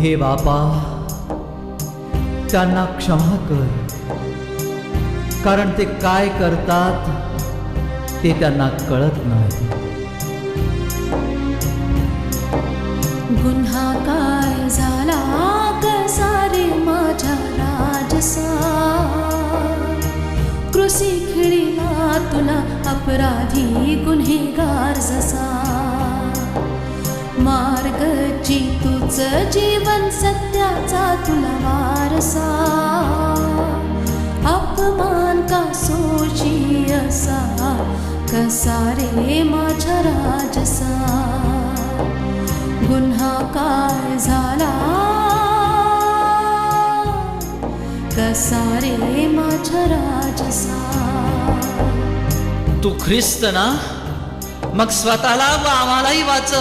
हे बापा त्यांना क्षमा कर. कारण ते काय करतात ते त्यांना कळत नाही. गुन्हा काय झाला कसा रे माझ्या राजसा? कृषी खिळीला तुला अपराधी गुन्हेगार जसा. मार्गची तुझ जी कसा रे माझ्या राजसा गुन्हा काय झाला? कसा रे माझ्या राजसा तू ख्रिस्त ना? मग स्वतःला व आम्हालाही वाचव.